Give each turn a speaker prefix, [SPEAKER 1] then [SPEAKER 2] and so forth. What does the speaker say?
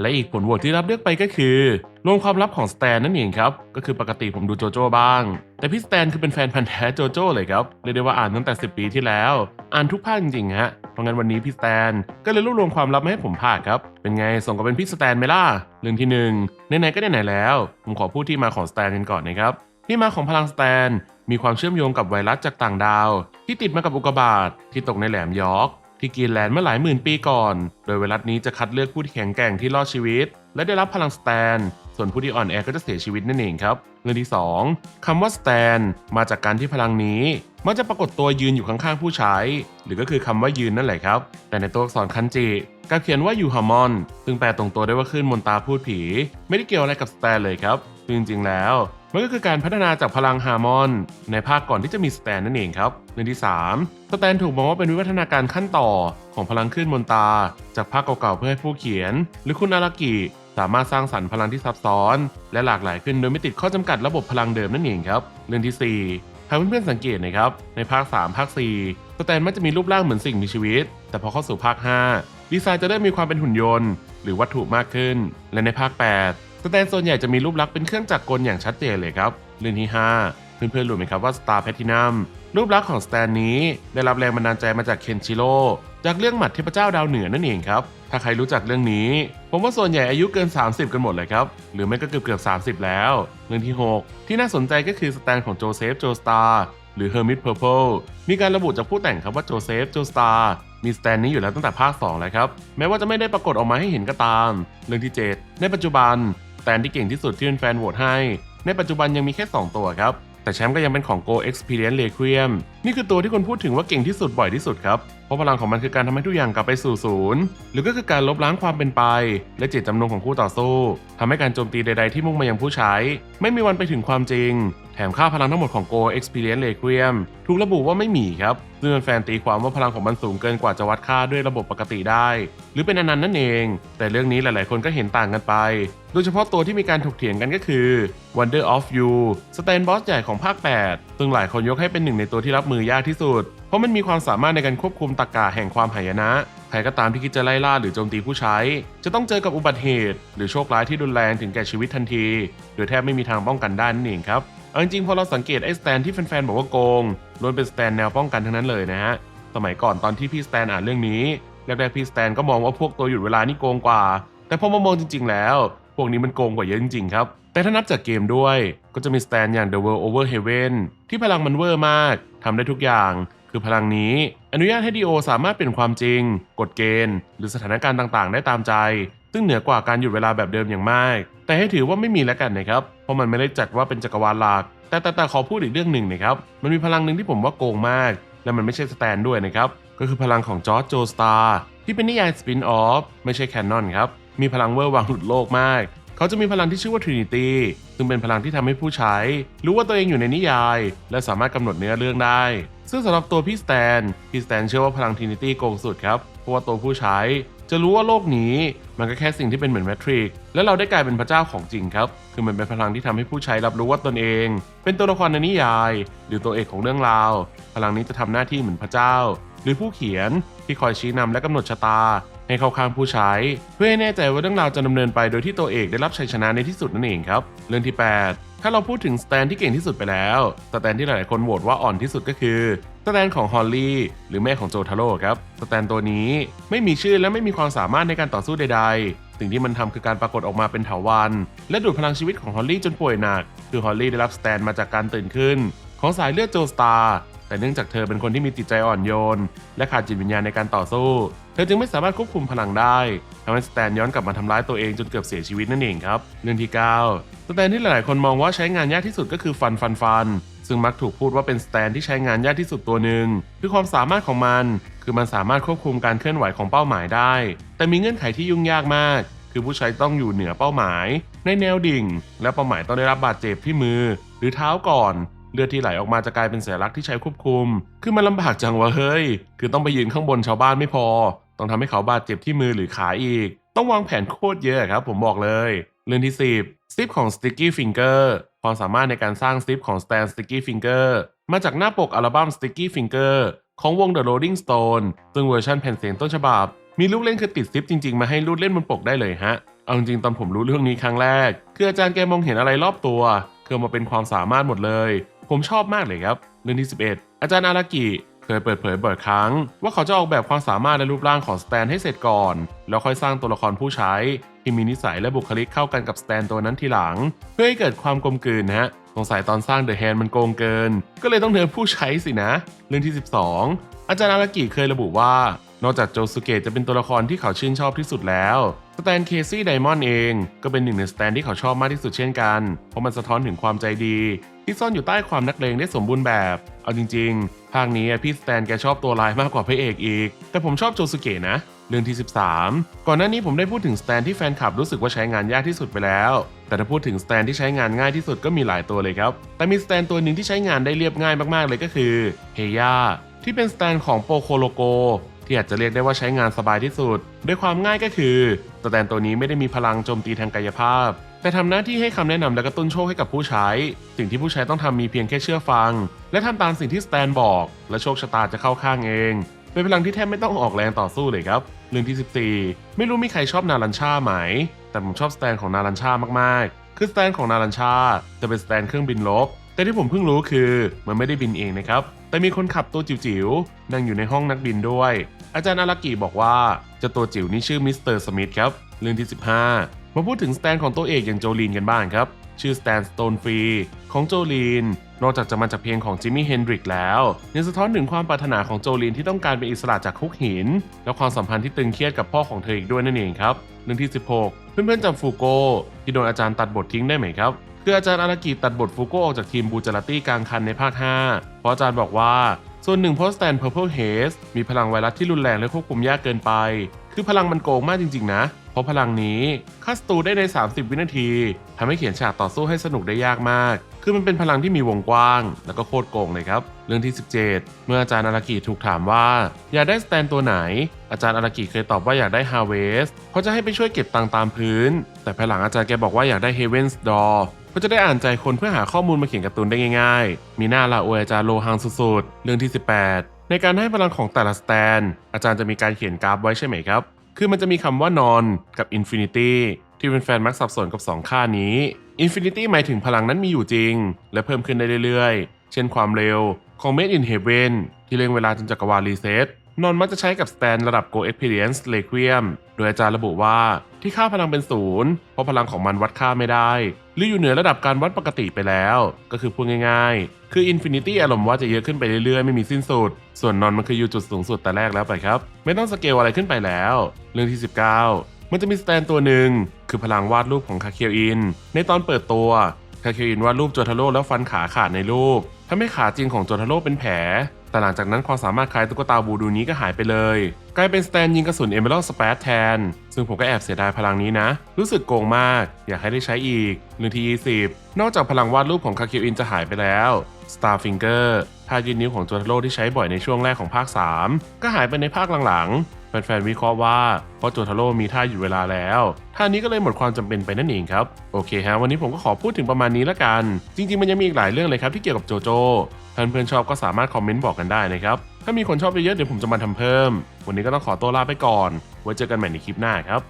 [SPEAKER 1] และอีกผลโหวตที่รับเลือกไปก็คือรวมความลับของสแตนนั่นเองครับ ก็คือปกติผมดูโจโจ้บ้าง แต่พี่สแตนคือเป็นแฟนพันธ์แท้โจโจ้เลยครับ เรียกได้ว่าอ่านตั้งแต่ 10 ปีที่แล้ว อ่านทุกภาคจริงๆฮะ เพราะงั้นวันนี้พี่สแตนก็เลยรวบรวมความลับมาให้ผมภาคครับ เป็นไงส่งกับเป็นพี่สแตนไหมล่ะ เรื่องที่หนึ่งไหนๆก็ไหนๆแล้ว ผมขอพูดที่มาของสแตนกันก่อนนะครับ ที่มาของพลังสแตนมีความเชื่อมโยงกับไวรัสจากต่างดาว ที่ติดมากับอุกกาบาตที่ตกในแหลมยอร์ก ที่กรีนแลนด์เมื่อหลายหมื่นปีก่อน โดยไวรัสนี้จะคัดเลือกผู้ที่แข็งแกร่งที่รอดชีวิต และได้รับพลังสแตน ส่วนผู้ที่อ่อนแอก็จะเสียชีวิตนั่นเองครับ เรื่องที่ 2คำว่าสแตนมาจากการที่พลังนี้มักจะปรากฏตัวยืนอยู่ข้างๆผู้ใช้ หรือก็คือคำว่ายืนนั่นแหละครับ แต่ในตัวอักษรคันจิกับเขียนว่ายูฮามอน ซึ่งแปลตรงตัวได้ว่าขึ้นมนตาพูดผี ไม่ได้เกี่ยวอะไรกับสแตนเลยครับซึ่งจริงๆแล้ว มันก็คือการพัฒนาจากพลังฮาร์มอนในภาคก่อนที่จะมีสแตนนั่นเองครับเรื่องที่ 3 สแตนถูกมองว่าเป็นวิวัฒนาการขั้นต่อของพลังขึ้นมนตา จากภาคเก่าๆเพื่อให้ผู้เขียน หรือคุณอารากิสามารถสร้างสรรค์พลังที่ซับซ้อน และหลากหลายขึ้นโดยไม่ติดข้อจำกัดระบบพลังเดิมนั่นเองครับเรื่องที่4หากเพื่อนๆสังเกตนะครับในภาค 3 ภาค 4 สแตนมักจะมีรูปร่างเหมือนสิ่งมีชีวิต แต่พอเข้าสู่ภาค 5 ดีไซน์จะเริ่มมีความเป็นหุ่นยนต์ หรือวัตถุมากขึ้น และในภาค 8 สแตนส่วนใหญ่จะมีรูปลักษณ์เป็นเครื่องจักรกลอย่างชัดเจนเลยครับเรื่องที่ 5 เพื่อนๆรู้ไหมครับว่า Star Platinum รูปลักษณ์ของสแตนนี้ ได้รับแรงบันดาลใจมาจากเคนชิโร่จากเรื่องหมัดเทพเจ้าดาวเหนือนั่นเองครับ ถ้าใครรู้จักเรื่องนี้ ผมว่าส่วนใหญ่อายุเกิน 30 กันหมดเลยครับ หรือไม่ก็เกือบเกือบ30 แล้ว เรื่องที่ 6 ที่น่าสนใจก็คือสแตนของโจเซฟโจสตาร์หรือ Hermit Purple มีการระบุจากผู้แต่งครับว่าโจเซฟโจสตาร์มีสแตนนี้อยู่แล้วตั้งแต่ภาค2แล้วครับ แม้ว่าจะไม่ได้ปรากฏออกมาให้เห็นก็ตาม เรื่องที่ 7 ในปัจจุบัน แตนที่เก่งที่สุดที่แฟนโหวตให้ ในปัจจุบันยังมีแค่ 2 ตัวครับ แต่แชมป์ก็ยังเป็นของ Go Experience Requiem นี่คือตัวที่คนพูดถึงว่าเก่งที่สุดบ่อยที่สุดครับ เพราะพลังของมันคือการทำให้ทุกอย่างกลับไปสู่ศูนย์ หรือก็คือการลบล้างความเป็นไป และเจตจำนงของคู่ต่อสู้ทำให้การโจมตีใด ๆที่มุ่งมายังผู้ใช้ ไม่มีวันไปถึงความจริง แถมค่าพลังทั้งหมดของ Go Experience Requiem ถูกระบุว่าไม่มีครับซึ่งแฟนตีความว่าพลังของมันสูงเกินกว่าจะวัดค่าด้วยระบบปกติได้ หรือเป็นอนันต์นั่นเอง แต่เรื่องนี้หลายๆ คนก็เห็นต่างกันไป โดยเฉพาะตัวที่มีการถกเถียงกันก็คือ Wonder of You สแตนบอสใหญ่ของภาค 8 ซึ่งหลายคนยกให้เป็นหนึ่งในตัวที่รับมือยากที่สุด เพราะมันมีความสามารถในการควบคุมตรกกาแห่งความหายนะใครก็ตามที่คิดจะไล่ล่าหรือโจมตีผู้ใช้ จะต้องเจอกับอุบัติเหตุ หรือโชคร้ายที่รุนแรงถึงแก่ชีวิตทันที โดยแทบไม่มีทางป้องกันได้นั่นเองครับ เอาจริงๆพอเราสังเกตไอ้สแตนที่แฟนๆบอกว่าโกงล้วนเป็นสแตนแนวป้องกันทั้งนั้นเลยนะฮะสมัยก่อนตอนที่พี่สแตนอ่านเรื่องนี้แรกๆพี่สแตนก็มองว่าพวกตัวหยุดเวลานี่โกงกว่า แต่พอมามองจริง ๆ แล้ว พวกนี้มันโกงกว่าเยอะจริงๆครับแต่ถ้านับจากเกมด้วยก็จะมีสแตนอย่าง The World Over Heaven ที่พลังมันเวอร์มากทำได้ทุกอย่าง คือพลังนี้ อนุญาตให้ดีโอสามารถเปลี่ยนความจริง กฎเกณฑ์ หรือสถานการณ์ต่างๆ ได้ตามใจ ซึ่งเหนือกว่าการหยุดเวลาแบบเดิมอย่างมาก แต่ให้ถือว่าไม่มีแล้วกันนะครับ เพราะมันไม่ได้จัดว่าเป็นจักรวาลหลัก แต่แต่แต่ขอพูดอีกเรื่องหนึ่งนะครับ มันมีพลังหนึ่งที่ผมว่าโกงมาก และมันไม่ใช่สแตนด้วยนะครับ ก็คือพลังของจอร์จโจสตาร์ที่เป็นนิยายสปินออฟไม่ใช่แคนนอนครับ มีพลังเวอร์วังหลุดโลกมาก เขาจะมีพลังที่ชื่อว่า Trinity ซึ่งเป็นพลังที่ทำให้ผู้ใช้ รู้ว่าตัวเองอยู่ในนิยาย และสามารถกำหนดเนื้อเรื่องได้ ซึ่งสำหรับตัวพี่สแตน พี่สแตนเชื่อว่าพลัง Trinity โกงสุดครับ เพราะว่าตัวผู้ใช้ จะรู้ว่าโลกนี้มันก็แค่สิ่งที่เป็นเหมือนแมทริกและเราได้กลายเป็นพระเจ้าของจริงครับ คือมันเป็นพลังที่ทำให้ผู้ใช้รับรู้ว่าตนเอง เป็นตัวละครในนิยาย หรือตัวเอกของเรื่องราว พลังนี้จะทำหน้าที่เหมือนพระเจ้า หรือผู้เขียนที่คอยชี้นำและกำหนดชะตา ให้เข้าข้างผู้ใช้ เพื่อให้แน่ใจว่าเรื่องราวจะดำเนินไปโดยที่ตัวเอกได้รับชัยชนะในที่สุดนั่นเองครับ เรื่องที่ 8 ถ้าเราพูดถึงสแตนที่เก่งที่สุดไปแล้ว สแตนที่หลายๆคนโหวตว่าอ่อนที่สุดก็คือสแตนของฮอลลี่หรือแม่ของโจทาโร่ครับสแตนตัวนี้ไม่มีชื่อและไม่มีความสามารถในการต่อสู้ใดๆ สิ่งที่มันทำคือการปรากฏออกมาเป็นเถาวันและดูดพลังชีวิตของฮอลลี่จนป่วยหนัก คือฮอลลี่ได้รับสแตนมาจากการตื่นขึ้น ของสายเลือดโจสตาร์แต่เนื่องจากเธอเป็นคนที่มีจิตใจอ่อนโยน และขาดจิตวิญญาณในการต่อสู้ เธอจึงไม่สามารถควบคุมพลังได้ทำให้สแตนย้อนกลับมาทำร้ายตัวเองจนเกือบเสียชีวิตนั่นเองครับเรื่องที่ 9 สแตนที่หลายๆคนมองว่าใช้งานยากที่สุดก็คือฟันฟันฟัน ซึ่งมักถูกพูดว่าเป็นสแตนที่ใช้งานยากที่สุดตัวหนึ่งคือความสามารถของมัน คือมันสามารถควบคุมการเคลื่อนไหวของเป้าหมายได้ แต่มีเงื่อนไขที่ยุ่งยากมาก คือผู้ใช้ต้องอยู่เหนือเป้าหมาย ในแนวดิ่ง และเป้าหมายต้องได้รับบาดเจ็บที่มือ หรือเท้าก่อนเลือดที่ไหลออกมาจะกลายเป็นสัญลักษณ์ที่ใช้ควบคุม คือมันลำบากจังวะเฮ้ย คือต้องไปยืนข้างบนชาวบ้านไม่พอ ต้องทำให้เขาบาดเจ็บที่มือหรือขาอีก ต้องวางแผนโคตรเยอะครับผมบอกเลย เรื่องที่ 10ซิปของ Sticky Finger ความสามารถในการสร้างซิปของ Stan Sticky Finger มาจากหน้าปกอัลบั้ม Sticky Finger ของวง The Rolling Stone ซึ่งเวอร์ชันแผ่นเสียงต้นฉบับ มีลูกเล่นคือติดซิปจริงๆ มาให้ลูกเล่นบนปกได้เลยฮะ เอาจริงๆตอนผมรู้เรื่องนี้ครั้งแรก คืออาจารย์แกมองเห็นอะไรรอบตัว คือเอมาเป็นความสามารถหมดเลย ผมชอบมากเลยครับ เรื่องที่ 11 อาจารย์อารากิ เคยเปิดเผยบ่อยครั้ง ว่าเขาจะออกแบบความสามารถและรูปร่างของสแตนให้เสร็จก่อน แล้วค่อยสร้างตัวละครผู้ใช้ ที่มีนิสัยและบุคลิกเข้ากันกับสแตนตัวนั้นทีหลัง เพื่อให้เกิดความกลมกลืนนะฮะสงสัยตอนสร้างเดอะแฮนมันโกงเกิน ก็เลยต้องเนิร์ฟผู้ใช้สินะ เรื่องที่ 12 อาจารย์อารากิเคยระบุว่า นอกจากโจสุเกะจะเป็นตัวละครที่เขาชื่นชอบที่สุดแล้วสแตนเคซี่ไดมอนด์เอง ก็เป็นหนึ่งในสแตนที่เขาชอบมากที่สุดเช่นกัน เพราะมันสะท้อนถึงความใจดี ที่ซ่อนอยู่ใต้ความนักเลงได้สมบูรณ์แบบ เอาจริงๆ ภาคนี้พี่สแตนแกชอบตัวร้ายมากกว่าพระเอกอีก แต่ผมชอบโจสุเกะนะ เรื่องที่ 13 ก่อนหน้านี้ผมได้พูดถึงสแตนที่แฟนคลับรู้สึกว่าใช้งานยากที่สุดไปแล้ว แต่ถ้าพูดถึงสแตนที่ใช้งานง่ายที่สุดก็มีหลายตัวเลยครับ แต่มีสแตนตัวหนึ่งที่ใช้งานได้เรียบง่ายมากๆเลยก็คือเฮย่าที่เป็นสแตนของโปโคโลโกที่อาจจะเรียกได้ว่าใช้งานสบายที่สุด ด้วยความง่ายก็คือ สแตนตัวนี้ไม่ได้มีพลังโจมตีทางกายภาพ แต่ทำหน้าที่ให้คำแนะนำและกระตุ้นโชคให้กับผู้ใช้ สิ่งที่ผู้ใช้ต้องทำมีเพียงแค่เชื่อฟัง และทำตามสิ่งที่สแตนบอก และโชคชะตาจะเข้าข้างเอง เป็นพลังที่แทบไม่ต้องออกแรงต่อสู้เลยครับเรื่องที่ 14 ไม่รู้มีใครชอบนารันชาไหม แต่ผมชอบสแตนของนารันชามากๆ คือสแตนของนารันชาจะเป็นสแตนเครื่องบินลบแต่ที่ผมเพิ่งรู้คือมันไม่ได้บินเองนะครับ แต่มีคนขับตัวจิ๋วๆ นั่งอยู่ในห้องนักบินด้วย อาจารย์อารากิบอกว่า จ้าตัวจิ๋วนี่ชื่อมิสเตอร์สมิธครับ เรื่องที่ 15 มาพูดถึงสแตนของตัวเอกอย่างโจลีนกันบ้างครับ ชื่อสแตนสโตนฟรีของโจลีน นอกจากจะมาจากเพลงของจิมมี่เฮนดริกแล้วยังสะท้อนถึงความปรารถนาของโจลีนที่ต้องการเป็นอิสระจากคุกหิน และความสัมพันธ์ที่ตึงเครียดกับพ่อของเธออีกด้วยนั่นเองครับเรื่องที่ 16 เพื่อนๆจำฟูโกที่โดนอาจารย์ตัดบททิ้งได้ไหมครับคืออาจารย์อารากิตัดบทฟูโกออกจากทีมบูจาราตี้กลางคันในภาค 5 เพราะอาจารย์บอกว่า ส่วนหนึ่งเพราะสแตนเพอร์เพลเฮสมีพลังไวรัสที่รุนแรงและควบคุมยากเกินไป คือพลังมันโกงมากจริง ๆ นะ เพราะพลังนี้คัสตูได้ใน 30 วินาทีทำให้เขียนฉากต่อสู้ให้สนุกได้ยากมาก คือมันเป็นพลังที่มีวงกว้าง แล้วก็โคตรโกงเลยครับ เรื่องที่ 17 เมื่ออาจารย์อารากิถูกถามว่า อยากได้สแตนตัวไหน อาจารย์อารากิเคยตอบว่าอยากได้ฮาเวสเพราะจะให้ไปช่วยเก็บตังตามพื้น แต่ภายหลังอาจารย์แกบอกว่าอยากได้เฮเวนส์ดอ ก็จะได้อ่านใจคนเพื่อหาข้อมูลมาเขียนการ์ตูนได้ง่ายๆ มีหน้าละอวยอาจารย์โลฮังสุดๆ เรื่องที่ 18 ในการให้พลังของแต่ละสแตน อาจารย์จะมีการเขียนกราฟไว้ใช่ไหมครับ คือมันจะมีคำว่านอนกับ Infinity ที่เป็นแฟนมักสับสนกับ 2 ค่านี้ Infinity หมายถึงพลังนั้นมีอยู่จริง และเพิ่มขึ้นได้เรื่อยๆ เช่นความเร็วของ Made in Heaven ที่เร่งเวลาจนจักรวาลรีเซ็ต นอนมักจะใช้กับสแตนระดับ Go Experience Requiem โดยอาจารย์ระบุว่าที่ค่าพลังเป็นศูนย์เพราะพลังของมันวัดค่าไม่ได้ หรืออยู่เหนือระดับการวัดปกติไปแล้ว ก็คือพูดง่ายๆ คือ Infinity อารมณ์ว่าจะเยอะขึ้นไปเรื่อยๆ ไม่มีสิ้นสุด ส่วนนอนมันคืออยู่จุดสูงสุดแต่แรกแล้วไปครับ ไม่ต้องสเกลอะไรขึ้นไปแล้ว เรื่องที่ 19 มันจะมีสแตนตัวหนึ่งคือพลังวาดรูปของคาเคียวอิน ในตอนเปิดตัวคาเคียวอินวาดรูปโจทาโร่แล้วฟันขาขาดในรูปทำให้ขาจริงของโจทาโร่เป็นแผล แต่หลังจากนั้นความสามารถคลายตุ๊กตาบูดูนี้ก็หายไปเลย กลายเป็นสแตนยิงกระสุนเอเมอรัลสเปซแทน ซึ่งผมก็แอบเสียดายพลังนี้นะ รู้สึกโกงมาก อยากให้ได้ใช้อีกหนึ่งที่20 นอกจากพลังวาดรูปของคาคิวอินจะหายไปแล้ว Starfinger ท่ายืนนิ้วของโจทาโร่ที่ใช้บ่อยในช่วงแรกของภาค 3 ก็หายไปในภาคหลังๆ แฟนๆวิเคราะห์ว่าเพราะโจทาโร่มีท่าหยุดเวลาแล้วท่านี้ก็เลยหมดความจำเป็นไปนั่นเองครับโอเคฮะวันนี้ผมก็ขอพูดถึงประมาณนี้ละกัน จริงๆมันยังมีอีกหลายเรื่องเลยครับที่เกี่ยวกับโจโจท่านเพื่อนๆชอบก็สามารถคอมเมนต์บอกกันได้นะครับถ้ามีคนชอบเยอะๆเดี๋ยวผมจะมาทำเพิ่ม วันนี้ก็ต้องขอตัวลาไปก่อนไว้เจอกันใหม่ในคลิปหน้าครับ